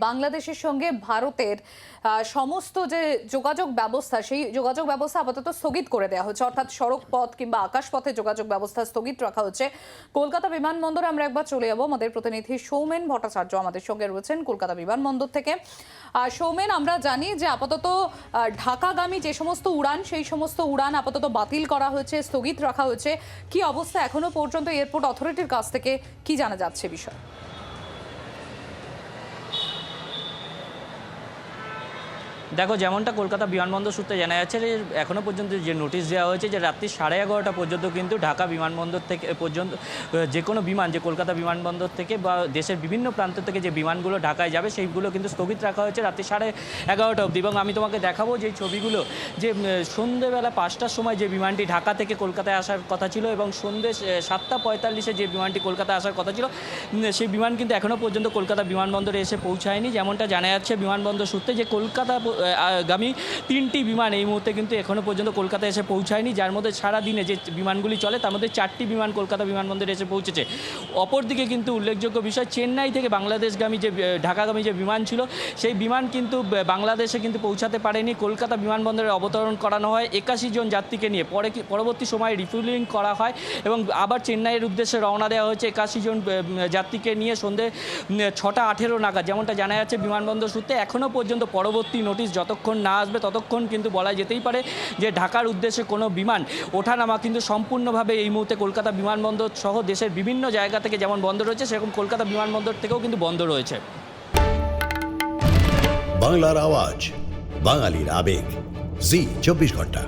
বাংলাদেশের সঙ্গে ভারতের সমস্ত যে যোগাযোগ ব্যবস্থা, সেই যোগাযোগ ব্যবস্থা আপাতত স্থগিত করে দেওয়া হচ্ছে। অর্থাৎ সড়ক পথ কিংবা আকাশপথে যোগাযোগ ব্যবস্থা স্থগিত রাখা হচ্ছে। কলকাতা বিমানবন্দরে আমরা একবার চলে যাব। আমাদের প্রতিনিধি সৌমেন ভট্টাচার্য আমাদের সঙ্গে রয়েছেন কলকাতা বিমানবন্দর থেকে। সৌমেন, আমরা জানি যে আপাতত ঢাকাগামী যে সমস্ত উড়ান, সেই সমস্ত উড়ান আপাতত বাতিল করা হয়েছে, স্থগিত রাখা হয়েছে। কি অবস্থা এখনও পর্যন্ত এয়ারপোর্ট অথরিটির কাছ থেকে? কি জানা যাচ্ছে বিষয়? দেখো, যেমনটা কলকাতা বিমানবন্দর সূত্রে জানা যাচ্ছে যে এখনও পর্যন্ত যে নোটিশ দেওয়া হয়েছে যে রাত্রি সাড়ে এগারোটা পর্যন্ত কিন্তু ঢাকা বিমানবন্দর থেকে পর্যন্ত যে কোনো বিমান, যে কলকাতা বিমানবন্দর থেকে বা দেশের বিভিন্ন প্রান্ত থেকে যে বিমানগুলো ঢাকায় যাবে, সেইগুলো কিন্তু স্থগিত রাখা হয়েছে রাত্রি সাড়ে এগারোটা অবধি। এবং আমি তোমাকে দেখাবো যে ছবিগুলো, যে সন্ধেবেলা পাঁচটার সময় যে বিমানটি ঢাকা থেকে কলকাতায় আসার কথা ছিল এবং সন্ধে সাতটা পঁয়তাল্লিশে যে বিমানটি কলকাতায় আসার কথা ছিল সেই বিমান কিন্তু এখনও পর্যন্ত কলকাতা বিমানবন্দরে এসে পৌঁছায়নি। যেমনটা জানা যাচ্ছে বিমানবন্দর সূত্রে যে কলকাতা গামী তিনটি বিমান এই মুহূর্তে কিন্তু এখনও পর্যন্ত কলকাতায় এসে পৌঁছায়নি, যার মধ্যে সারা দিনে যে বিমানগুলি চলে তার মধ্যে চারটি বিমান কলকাতা বিমানবন্দরে এসে পৌঁছেছে। অপরদিকে কিন্তু উল্লেখযোগ্য বিষয়, চেন্নাই থেকে বাংলাদেশগামী যে ঢাকাগামী যে বিমান ছিল, সেই বিমান কিন্তু বাংলাদেশে কিন্তু পৌঁছাতে পারেনি। কলকাতা বিমানবন্দরে অবতরণ করানো হয় একাশি জন যাত্রীকে নিয়ে। পরে পরবর্তী সময়ে রিফিউলিং করা হয় এবং আবার চেন্নাইয়ের উদ্দেশ্যে রওনা দেওয়া হয়েছে একাশি জন যাত্রীকে নিয়ে সন্ধে ছটা আঠেরো নাগাদ। যেমনটা জানা যাচ্ছে, বিমানবন্দর সূত্রে এখনও পর্যন্ত পরবর্তী নোটিশ যতক্ষণ না আসবে, ততক্ষণ কিন্তু বলা যেতেই পারে যে ঢাকার উদ্দেশ্যে কোনো বিমান ওঠা নামা কিন্তু সম্পূর্ণভাবে এই মুহূর্তে কলকাতা বিমানবন্দর সহ দেশের বিভিন্ন জায়গা থেকে যেমন বন্ধ রয়েছে, সেরকম কলকাতা বিমানবন্দর থেকেও কিন্তু বন্ধ রয়েছে। বাংলার আওয়াজ, বাঙালির আবেগ। জি, চব্বিশ ঘণ্টা।